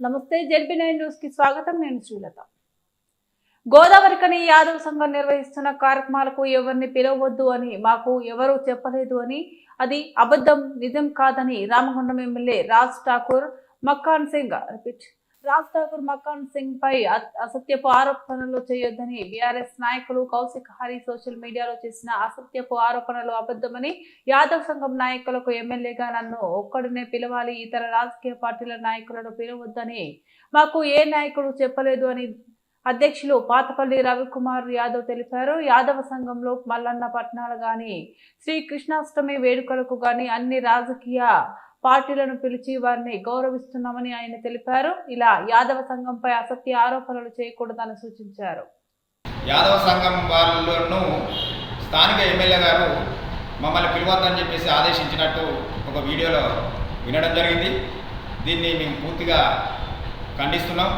నమస్తే ZP nine న్యూస్కి స్వాగతం. నేను శ్రీలత. గోదావరికని యాదవ్ సంఘం నిర్వహిస్తున్న కార్యక్రమాలకు ఎవరిని పిలవద్దు అని మాకు ఎవరూ చెప్పలేదు అని అది అబద్ధం నిజం కాదని రామగుండం ఎమ్మెల్యే రాజ్ ఠాకూర్ మక్కాన్ సింగ్ రిపీట్ రాజ్ ఠాకూర్ మకాన్ సింగ్ పై అసత్యపు ఆరోపణలు చేయొద్దని బీఆర్ఎస్ నాయకులు కౌశిక్ హరి సోషల్ మీడియాలో చేసిన అసత్యపు ఆరోపణలు అబద్ధమని యాదవ్ సంఘం నాయకులకు ఎమ్మెల్యేగా నన్ను ఒక్కడినే పిలవాలి ఇతర రాజకీయ పార్టీల నాయకులను పిలవద్దని మాకు ఏ నాయకుడు చెప్పలేదు అని అధ్యక్షులు పాతపల్లి రవికుమార్ యాదవ్ తెలిపారు. యాదవ సంఘంలో మల్లన్న పట్నాలు గాని శ్రీకృష్ణాష్టమి వేడుకలకు గాని అన్ని రాజకీయ పార్టీలను పిలిచి వారిని గౌరవిస్తున్నామని ఆయన తెలిపారు. ఇలా యాదవ సంఘంపై అసత్య ఆరోపణలు చేయకూడదని సూచించారు. యాదవ సంఘం వాళ్ళను స్థానిక ఎమ్మెల్యే గారు మమ్మల్ని పిలవద్దని చెప్పేసి ఆదేశించినట్టు ఒక వీడియోలో వినడం జరిగింది. దీన్ని మేము పూర్తిగా ఖండిస్తున్నాం.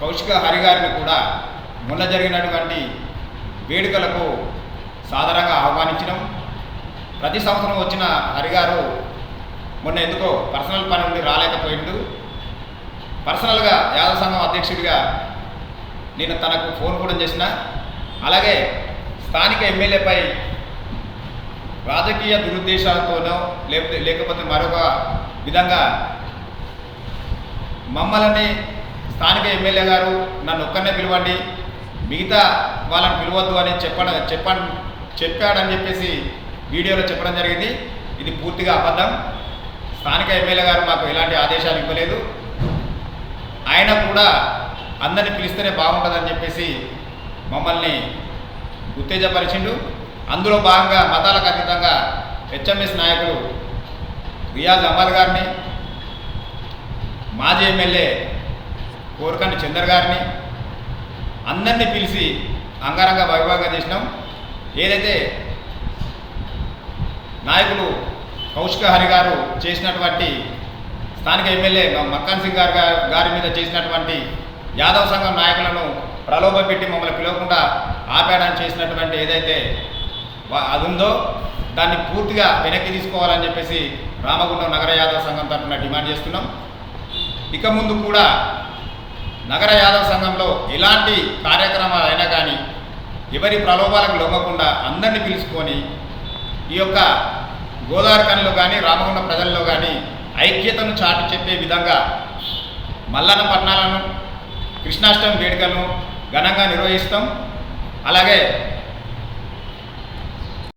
కౌశిక హరి గారిని కూడా మొన్న జరిగినటువంటి వేడుకలకు సాధారణంగా ఆహ్వానించినాం. ప్రతి సంవత్సరం వచ్చిన హరిగారు మొన్న ఎందుకో పర్సనల్ పని ఉండి రాలేకపోయిండు. పర్సనల్గా యాదవ సంఘం అధ్యక్షుడిగా నేను తనకు ఫోన్ కూడా చేసిన. అలాగే స్థానిక ఎమ్మెల్యేపై రాజకీయ దురుద్దేశాలతోనో లేకపోతే లేకపోతే మరొక విధంగా మమ్మల్ని స్థానిక ఎమ్మెల్యే గారు నన్ను ఒక్కనే పిలవండి మిగతా వాళ్ళని పిలవద్దు అని చెప్పడం చెప్పడం చెప్పాడని చెప్పేసి వీడియోలో చెప్పడం జరిగింది. ఇది పూర్తిగా అబద్ధం. స్థానిక ఎమ్మెల్యే గారు మాకు ఎలాంటి ఆదేశాలు ఇవ్వలేదు. ఆయన కూడా అందరిని పిలిస్తేనే బాగుంటుందని చెప్పేసి మమ్మల్ని ఉత్తేజపరిచిండు. అందులో భాగంగా మతాలకు అతీతంగా హెచ్ఎంఎస్ నాయకుడు రియాజ్ అహ్మద్ గారిని మాజీ ఎమ్మెల్యే కోరకంటి చందర్ గారిని అందరినీ పిలిచి అంగరంగ వైభవంగా చేసినాం. ఏదైతే నాయకులు కౌశిక హరి గారు చేసినటువంటి స్థానిక ఎమ్మెల్యే మ- మక్కాన్ సింగ్ గారు గారి మీద చేసినటువంటి యాదవ్ సంఘం నాయకులను ప్రలోభ పెట్టి మమ్మల్ని పిలవకుండా ఆపేయడానికి చేసినటువంటి ఏదైతే అది ఉందో దాన్ని పూర్తిగా వెనక్కి తీసుకోవాలని చెప్పేసి రామగుండం నగర యాదవ్ సంఘం తరఫున డిమాండ్ చేస్తున్నాం. ఇక ముందు కూడా నగర యాదవ్ సంఘంలో ఎలాంటి కార్యక్రమాలు అయినా కానీ ఎవరి ప్రలోభాలకు లొంగకుండా అందరినీ పిలుచుకొని ఈ యొక్క గోదావరికనిలో కానీ రామగుండ ప్రజల్లో కానీ ఐక్యతను చాటి చెప్పే విధంగా మల్లన్న పట్నాలను కృష్ణాష్టమి వేడుకలను ఘనంగా నిర్వహిస్తాం. అలాగే